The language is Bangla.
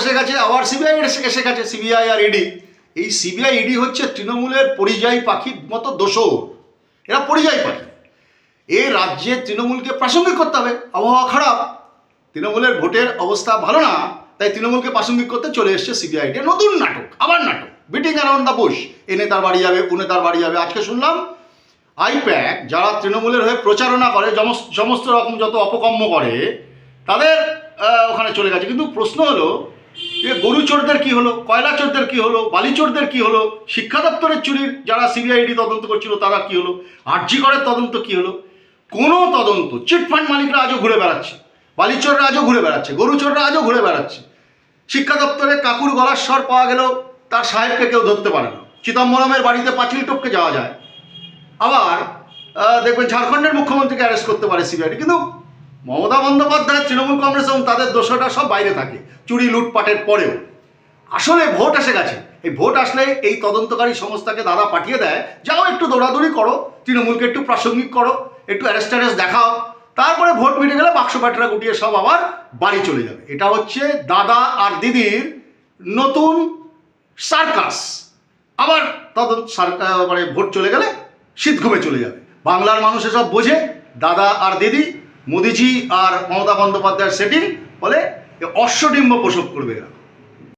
এসে গেছে, আবার সিবিআই এসে গেছে সিবিআই আর ইডি এই C B I E D হচ্ছে তৃণমূলের পরিযায়ী পাখির মতো দোষর। এরা পরিযায়ী পাখি। এই রাজ্যে তৃণমূলকে প্রাসঙ্গিক করতে হবে। আবহাওয়া খারাপ। তৃণমূলের ভোটের অবস্থা ভালো না, তাই তৃণমূলকে প্রাসঙ্গিক করতে চলে এসছে সিবিআইটি নতুন নাটক, আবার নাটক। বিটিং অ্যারাউন্ড দ্য বুশ এ নেতার বাড়ি যাবে, ও নেতার বাড়ি যাবে। আজকে শুনলাম আইপ্যাক যারা তৃণমূলের হয়ে প্রচারণা করে সমস্ত রকম যত অপকর্ম করে, তাদের ওখানে চলে গেছে। কিন্তু প্রশ্ন হলো যে গরু চোরদের কি হলো? কয়লা চোরদের কি হলো? বালি চোরদের কি হলো? শিক্ষা দপ্তরের চুরির যারা সিবিআইডি তদন্ত করছিল, তারা কি হলো? আরজি করের তদন্ত কি হলো? কোনো তদন্ত, চিটফান্ড মালিকরা আজও ঘুরে বেড়াচ্ছে। বালি চোররা আজও ঘুরে বেড়াচ্ছে, গরু চোররা আজও ঘুরে বেড়াচ্ছে। শিক্ষা দপ্তরে কাকুর গলার স্বর পাওয়া গেলেও তার সাহেবকে কেউ ধরতে পারে না। চিদম্বরমের বাড়িতে পাঁচিল টপকে যাওয়া যায়। আবার দেখবেন ঝাড়খণ্ডের মুখ্যমন্ত্রীকে অ্যারেস্ট করতে পারে সিবিআইডি, কিন্তু মমতা বন্দ্যোপাধ্যায়, তৃণমূল কংগ্রেস এবং তাদের দোষটা সব বাইরে থাকে, চুরি লুটপাটের পরেও। আসলে ভোট এসে গেছে। এই ভোট আসলে এই তদন্তকারী সংস্থাকে দাদা পাঠিয়ে দেয়, যাও একটু দৌড়াদৌড়ি করো, তৃণমূলকে একটু প্রাসঙ্গিক করো, একটু অ্যারেস্ট ট্যারেস্ট দেখাও। তারপরে ভোট মিটে গেলে বাক্স প্যাটরা গুটিয়ে সব আবার বাড়ি চলে যাবে। এটা হচ্ছে দাদা আর দিদির নতুন সার্কাস। আবার তদন্ত মানে ভোট চলে গেলে শীত ঘুমে চলে যাবে। বাংলার মানুষ এসব বোঝে, দাদা আর দিদি মোদিজি আর মমতা বন্দ্যোপাধ্যায়ের সেটিং বলে অশ্বডিম্ব প্রসব করবে এরা।